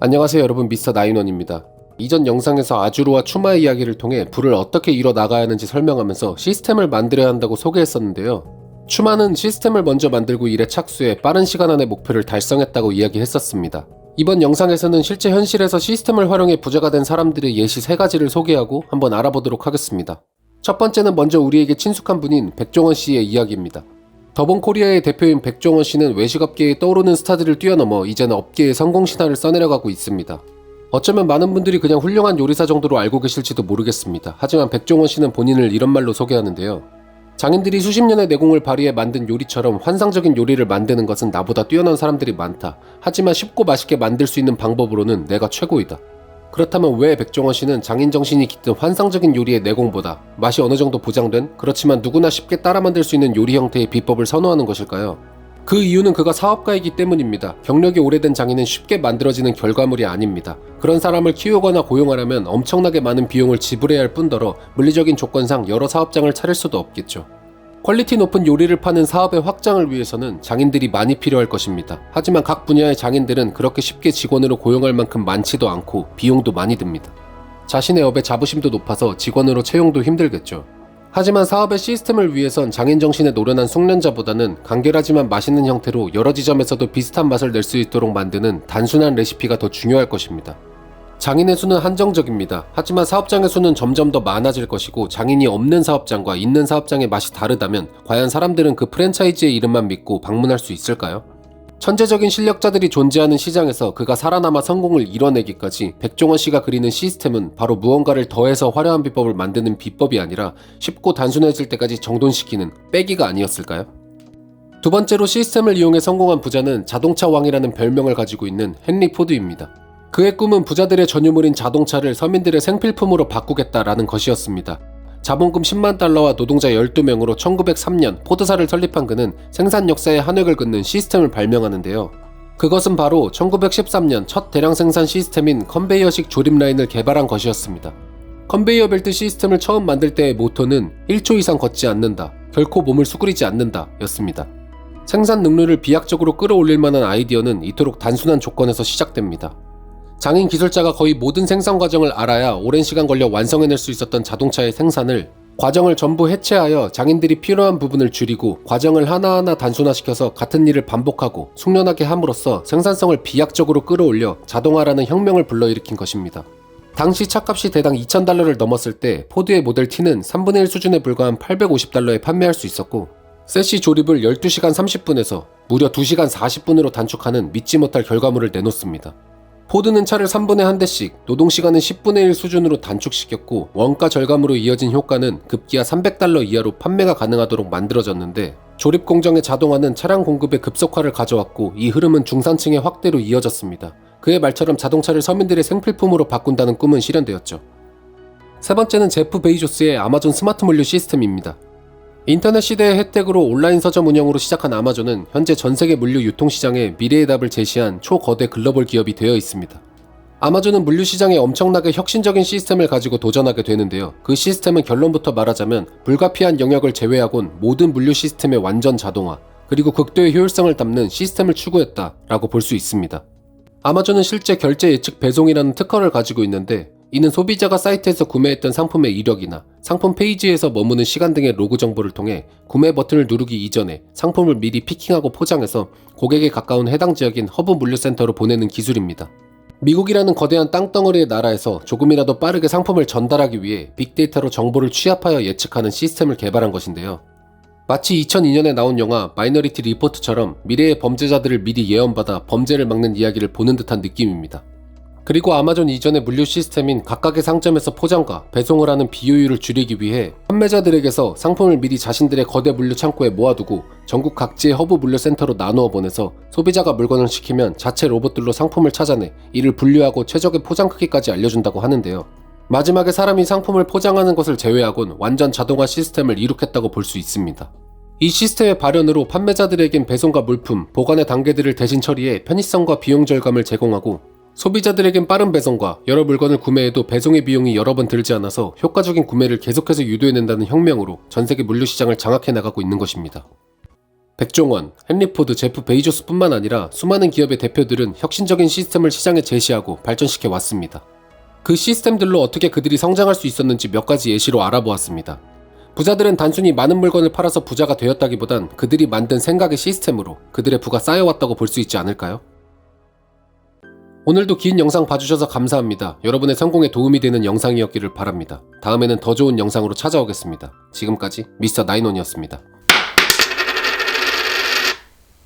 안녕하세요 여러분 미스터 나인원입니다. 이전 영상에서 아주로와 추마의 이야기를 통해 불을 어떻게 이뤄 나가야 하는지 설명하면서 시스템을 만들어야 한다고 소개했었는데요. 추마는 시스템을 먼저 만들고 일에 착수해 빠른 시간 안에 목표를 달성했다고 이야기했었습니다. 이번 영상에서는 실제 현실에서 시스템을 활용해 부자가 된 사람들의 예시 세 가지를 소개하고 한번 알아보도록 하겠습니다. 첫 번째는 먼저 우리에게 친숙한 분인 백종원 씨의 이야기입니다. 더본 코리아의 대표인 백종원 씨는 외식업계에 떠오르는 스타들을 뛰어넘어 이제는 업계의 성공 신화를 써내려가고 있습니다. 어쩌면 많은 분들이 그냥 훌륭한 요리사 정도로 알고 계실지도 모르겠습니다. 하지만 백종원 씨는 본인을 이런 말로 소개하는데요. 장인들이 수십 년의 내공을 발휘해 만든 요리처럼 환상적인 요리를 만드는 것은 나보다 뛰어난 사람들이 많다. 하지만 쉽고 맛있게 만들 수 있는 방법으로는 내가 최고이다. 그렇다면 왜 백종원 씨는 장인 정신이 깃든 환상적인 요리의 내공보다 맛이 어느 정도 보장된 그렇지만 누구나 쉽게 따라 만들 수 있는 요리 형태의 비법을 선호하는 것일까요? 그 이유는 그가 사업가이기 때문입니다. 경력이 오래된 장인은 쉽게 만들어지는 결과물이 아닙니다. 그런 사람을 키우거나 고용하려면 엄청나게 많은 비용을 지불해야 할 뿐더러 물리적인 조건상 여러 사업장을 차릴 수도 없겠죠. 퀄리티 높은 요리를 파는 사업의 확장을 위해서는 장인들이 많이 필요할 것입니다. 하지만 각 분야의 장인들은 그렇게 쉽게 직원으로 고용할 만큼 많지도 않고 비용도 많이 듭니다. 자신의 업에 자부심도 높아서 직원으로 채용도 힘들겠죠. 하지만 사업의 시스템을 위해선 장인 정신에 노련한 숙련자보다는 간결하지만 맛있는 형태로 여러 지점에서도 비슷한 맛을 낼 수 있도록 만드는 단순한 레시피가 더 중요할 것입니다. 장인의 수는 한정적입니다. 하지만 사업장의 수는 점점 더 많아질 것이고 장인이 없는 사업장과 있는 사업장의 맛이 다르다면 과연 사람들은 그 프랜차이즈의 이름만 믿고 방문할 수 있을까요? 천재적인 실력자들이 존재하는 시장에서 그가 살아남아 성공을 이뤄내기까지 백종원 씨가 그리는 시스템은 바로 무언가를 더해서 화려한 비법을 만드는 비법이 아니라 쉽고 단순해질 때까지 정돈시키는 빼기가 아니었을까요? 두 번째로 시스템을 이용해 성공한 부자는 자동차 왕이라는 별명을 가지고 있는 헨리 포드입니다. 그의 꿈은 부자들의 전유물인 자동차를 서민들의 생필품으로 바꾸겠다라는 것이었습니다. 자본금 10만 달러와 노동자 12명으로 1903년 포드사를 설립한 그는 생산 역사의 한 획을 긋는 시스템을 발명하는데요. 그것은 바로 1913년 첫 대량 생산 시스템인 컨베이어식 조립 라인을 개발한 것이었습니다. 컨베이어 벨트 시스템을 처음 만들 때의 모토는 1초 이상 걷지 않는다, 결코 몸을 수그리지 않는다 였습니다. 생산 능률을 비약적으로 끌어올릴 만한 아이디어는 이토록 단순한 조건에서 시작됩니다. 장인 기술자가 거의 모든 생산 과정을 알아야 오랜 시간 걸려 완성해낼 수 있었던 자동차의 생산을 과정을 전부 해체하여 장인들이 필요한 부분을 줄이고 과정을 하나하나 단순화시켜서 같은 일을 반복하고 숙련하게 함으로써 생산성을 비약적으로 끌어올려 자동화라는 혁명을 불러일으킨 것입니다. 당시 차값이 대당 2,000달러를 넘었을 때 포드의 모델 T는 3분의 1 수준에 불과한 850달러에 판매할 수 있었고 세시 조립을 12시간 30분에서 무려 2시간 40분으로 단축하는 믿지 못할 결과물을 내놓습니다. 포드는 차를 3분의 한 대씩, 노동시간은 10분의 1 수준으로 단축시켰고 원가 절감으로 이어진 효과는 급기야 300달러 이하로 판매가 가능하도록 만들어졌는데 조립 공정의 자동화는 차량 공급의 급속화를 가져왔고 이 흐름은 중산층의 확대로 이어졌습니다. 그의 말처럼 자동차를 서민들의 생필품으로 바꾼다는 꿈은 실현되었죠. 세 번째는 제프 베이조스의 아마존 스마트 물류 시스템입니다. 인터넷 시대의 혜택으로 온라인 서점 운영으로 시작한 아마존은 현재 전 세계 물류 유통 시장에 미래의 답을 제시한 초거대 글로벌 기업이 되어 있습니다. 아마존은 물류 시장에 엄청나게 혁신적인 시스템을 가지고 도전하게 되는데요. 그 시스템은 결론부터 말하자면 불가피한 영역을 제외하곤 모든 물류 시스템의 완전 자동화, 그리고 극도의 효율성을 담는 시스템을 추구했다라고 볼 수 있습니다. 아마존은 실제 결제 예측 배송이라는 특허를 가지고 있는데 이는 소비자가 사이트에서 구매했던 상품의 이력이나 상품 페이지에서 머무는 시간 등의 로그 정보를 통해 구매 버튼을 누르기 이전에 상품을 미리 피킹하고 포장해서 고객에 가까운 해당 지역인 허브 물류센터로 보내는 기술입니다. 미국이라는 거대한 땅덩어리의 나라에서 조금이라도 빠르게 상품을 전달하기 위해 빅데이터로 정보를 취합하여 예측하는 시스템을 개발한 것인데요. 마치 2002년에 나온 영화 마이너리티 리포트처럼 미래의 범죄자들을 미리 예언받아 범죄를 막는 이야기를 보는 듯한 느낌입니다. 그리고 아마존 이전의 물류 시스템인 각각의 상점에서 포장과 배송을 하는 비효율을 줄이기 위해 판매자들에게서 상품을 미리 자신들의 거대 물류 창고에 모아두고 전국 각지의 허브 물류 센터로 나누어 보내서 소비자가 물건을 시키면 자체 로봇들로 상품을 찾아내 이를 분류하고 최적의 포장 크기까지 알려준다고 하는데요. 마지막에 사람이 상품을 포장하는 것을 제외하곤 완전 자동화 시스템을 이룩했다고 볼 수 있습니다. 이 시스템의 발현으로 판매자들에겐 배송과 물품, 보관의 단계들을 대신 처리해 편의성과 비용 절감을 제공하고 소비자들에겐 빠른 배송과 여러 물건을 구매해도 배송의 비용이 여러 번 들지 않아서 효과적인 구매를 계속해서 유도해낸다는 혁명으로 전 세계 물류 시장을 장악해 나가고 있는 것입니다. 백종원, 헨리 포드, 제프 베이조스뿐만 아니라 수많은 기업의 대표들은 혁신적인 시스템을 시장에 제시하고 발전시켜 왔습니다. 그 시스템들로 어떻게 그들이 성장할 수 있었는지 몇 가지 예시로 알아보았습니다. 부자들은 단순히 많은 물건을 팔아서 부자가 되었다기보단 그들이 만든 생각의 시스템으로 그들의 부가 쌓여왔다고 볼 수 있지 않을까요? 오늘도 긴 영상 봐주셔서 감사합니다. 여러분의 성공에 도움이 되는 영상이었기를 바랍니다. 다음에는 더 좋은 영상으로 찾아오겠습니다. 지금까지 미스터 나인원이었습니다.